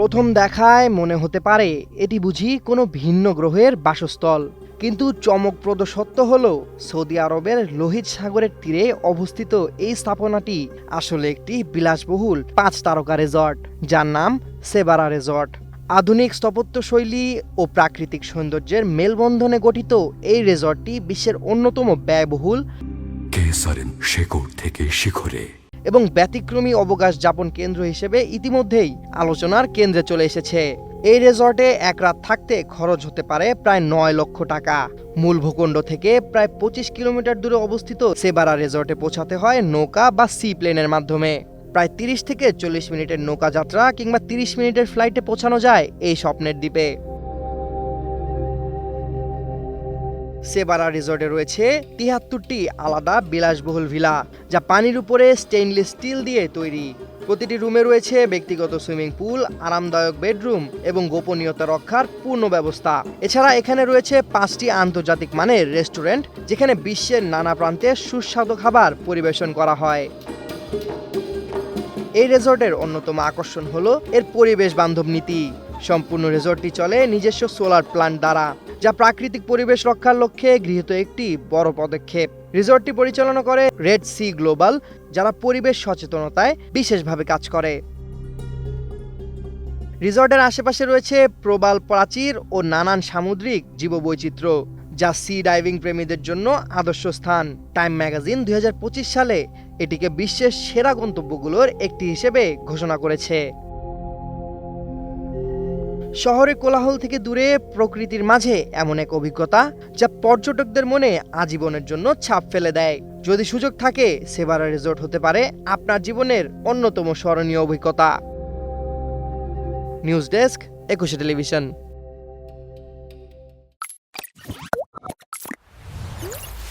প্রথম দেখায় মনে হতে পারে এটি বুঝি কোনো ভিন্ন গ্রহের বাসস্থল। কিন্তু চমকপ্রদ সত্য হল, সৌদি আরবের লোহিত সাগরের তীরে অবস্থিত এই স্থাপনাটি আসলে একটি বিলাসবহুল পাঁচ তারকা রেজর্ট যার নাম সেবারা রেজর্ট আধুনিক স্থাপত্যশৈলী ও প্রাকৃতিক সৌন্দর্যের মেলবন্ধনে গঠিত এই রেজর্টটি বিশ্বের অন্যতম ব্যয়বহুল কেসারেন থেকে শিখরে এবং ব্যতিক্রমী অবকাশ যাপন কেন্দ্র হিসেবে ইতিমধ্যেই আলোচনার কেন্দ্রে চলে এসেছে। এই রেজর্টে এক রাত থাকতে খরচ হতে পারে প্রায় নয় লক্ষ টাকা। মূল ভূখণ্ড থেকে প্রায় পঁচিশ কিলোমিটার দূরে অবস্থিত সেবারা রেজর্টে পৌঁছাতে হয় নৌকা বা সি প্লেনের মাধ্যমে। প্রায় তিরিশ থেকে চল্লিশ মিনিটের নৌকা যাত্রা কিংবা তিরিশ মিনিটের ফ্লাইটে পৌঁছানো যায় এই স্বপ্নের দ্বীপে। সেবারা রিসর্টে রয়েছে তিয়াত্তরটি আলাদা বিলাসবহুল ভিলা, যা পানির উপরে স্টেইনলেস স্টিল দিয়ে তৈরি। প্রতিটি রুমে রয়েছে ব্যক্তিগত সুইমিং পুল, আরামদায়ক বেডরুম এবং গোপনীয়তা রক্ষার পূর্ণ ব্যবস্থা। এছাড়া এখানে রয়েছে পাঁচটি আন্তর্জাতিক মানের রেস্টুরেন্ট, যেখানে বিশ্বের নানা প্রান্তে সুস্বাদু খাবার পরিবেশন করা হয়। এই রিসর্টের অন্যতম আকর্ষণ হলো এর পরিবেশ বান্ধব নীতি। সম্পূর্ণ রিসর্টটি চলে নিজস্ব সোলার প্ল্যান্ট দ্বারা, যা প্রাকৃতিক পরিবেশ রক্ষার লক্ষ্যে গৃহীত একটি বড় পদক্ষেপ। রিসর্টটি পরিচালনা করে রেড সি গ্লোবাল যারা পরিবেশ সচেতনতায় বিশেষভাবে কাজ করে। রিসর্টের আশেপাশে রয়েছে প্রবাল প্রাচীর ও নানান সামুদ্রিক জীববৈচিত্র্য, যা সি ডাইভিং প্রেমীদের জন্য আদর্শ স্থান। টাইম ম্যাগাজিন দুই হাজার পঁচিশ সালে এটিকে বিশ্বের সেরা গন্তব্যগুলোর একটি হিসেবে ঘোষণা করেছে। শহরে কোলাহল থেকে দূরে প্রকৃতির মাঝে এমন এক অভিজ্ঞতা যা পর্যটকদের মনে আজীবনের জন্য ছাপ ফেলে দেয়। যদি সুযোগ থাকে, সেবারা রিসোর্ট হতে পারে আপনার জীবনের অন্যতম স্মরণীয় অভিজ্ঞতা। News desk, Ekushey television.